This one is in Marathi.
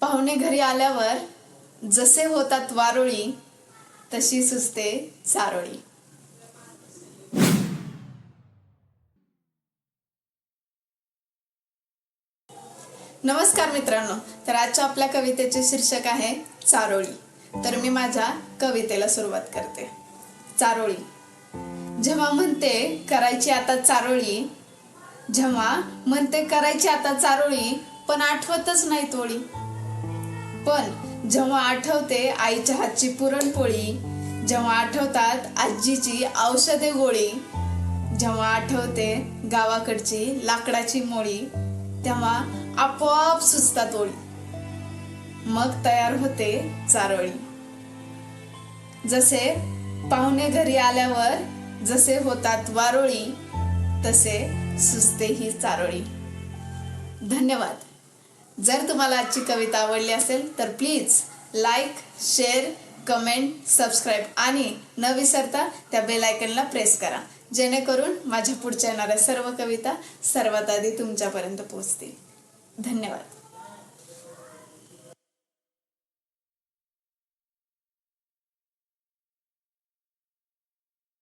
पाहुणे घरी आल्यावर जसे होतात वारोळी तशी सुचते चारोळी. नमस्कार मित्रांनो तर आजच्या आपल्या कवितेचे शीर्षक आहे चारोळी. तर मी माझ्या कवितेला सुरुवात करते. चारोळी. जेव्हा म्हणते करायची आता चारोळी जेव्हा म्हणते करायची आता चारोळी पण आठवतच नाही तोळी. पण जेव्हा आठवते आईच्या हातची पुरणपोळी जेव्हा आठवतात आजीची औषधे गोळी जेव्हा आठवते गावाकडची लाकडाची मोळी तेव्हा आपोआप सुचतात ओळी. मग तयार होते चारोळी. जसे पाहुणे घरी आल्यावर जसे होतात वारोळी तसे सुचते ही चारोळी. धन्यवाद. जर तुम्हाला आजची कविता आवडली असेल तर please like share comment subscribe आणि न विसरता त्या बेल आयकनला प्रेस करा. जेणेकरून माझ्या पुढच्या येणाऱ्या सर्व कविता सर्वात आधी तुमच्यापर्यंत पोहोचतील. धन्यवाद.